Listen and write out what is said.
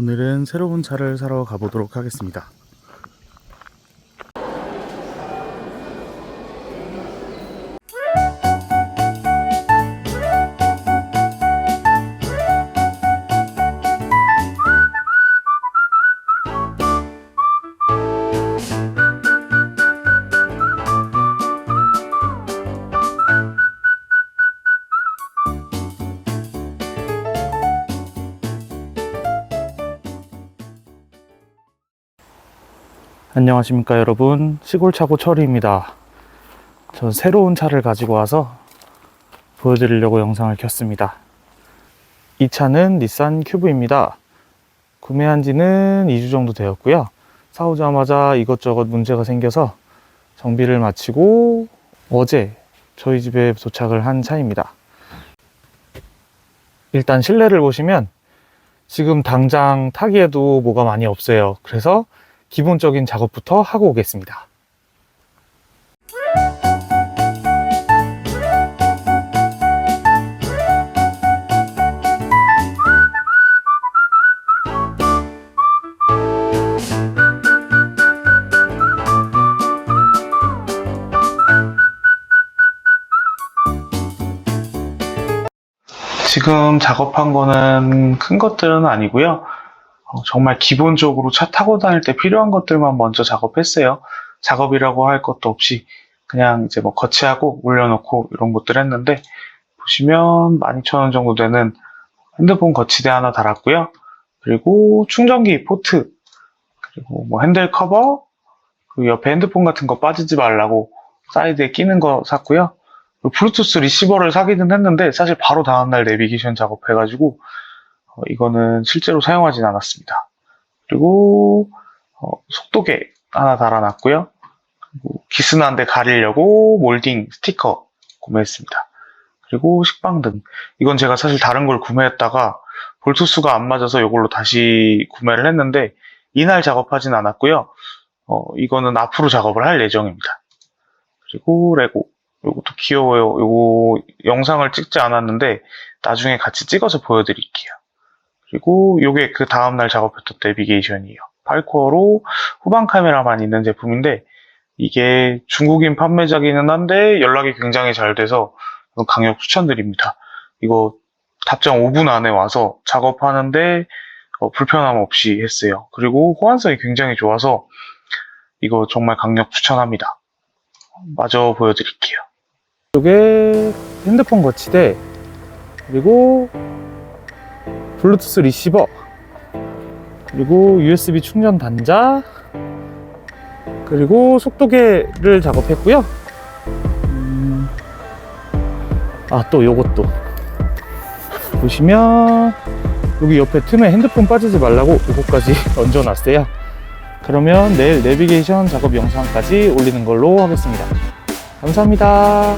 오늘은 새로운 차를 사러 가보도록 하겠습니다. 안녕하십니까 여러분. 시골차고 철이입니다. 전 새로운 차를 가지고 와서 보여드리려고 영상을 켰습니다. 이 차는 닛산 큐브입니다. 구매한 지는 2주 정도 되었고요. 사오자마자 이것저것 문제가 생겨서 정비를 마치고 어제 저희 집에 도착을 한 차입니다. 일단 실내를 보시면 지금 당장 타기에도 뭐가 많이 없어요. 그래서 기본적인 작업부터 하고 오겠습니다. 지금 작업한 거는 큰 것들은 아니고요. 어, 정말 기본적으로 차 타고 다닐 때 필요한 것들만 먼저 작업했어요. 작업이라고 할 것도 없이 그냥 이제 뭐 거치하고 올려놓고 이런 것들 했는데 보시면 12,000원 정도 되는 핸드폰 거치대 하나 달았고요. 그리고 충전기 포트 그리고 뭐 핸들 커버 그 옆에 핸드폰 같은 거 빠지지 말라고 사이드에 끼는 거 샀고요. 그리고 블루투스 리시버를 사기는 했는데 사실 바로 다음날 내비게이션 작업해가지고 어, 이거는 실제로 사용하진 않았습니다. 그리고 어, 속도계 하나 달아놨고요. 기스난데 가리려고 몰딩 스티커 구매했습니다. 그리고 식빵등. 이건 제가 사실 다른 걸 구매했다가 볼투스가 안 맞아서 이걸로 다시 구매를 했는데 이날 작업하진 않았고요. 어, 이거는 앞으로 작업을 할 예정입니다. 그리고 레고. 이것도 귀여워요. 이거 영상을 찍지 않았는데 나중에 같이 찍어서 보여드릴게요. 그리고 이게 그 다음날 작업했던 내비게이션이에요. 8코어로 후방 카메라만 있는 제품인데 이게 중국인 판매자기는 한데 연락이 굉장히 잘 돼서 강력 추천드립니다. 이거 답장 5분 안에 와서 작업하는데 어, 불편함 없이 했어요. 그리고 호환성이 굉장히 좋아서 이거 정말 강력 추천합니다. 마저 보여드릴게요. 이게 핸드폰 거치대 그리고 블루투스 리시버 그리고 USB 충전 단자 그리고 속도계를 작업했고요. 음, 아또 요것도. 보시면 여기 옆에 틈에 핸드폰 빠지지 말라고 요거까지 얹어 놨어요. 그러면 내일 내비게이션 작업 영상까지 올리는 걸로 하겠습니다. 감사합니다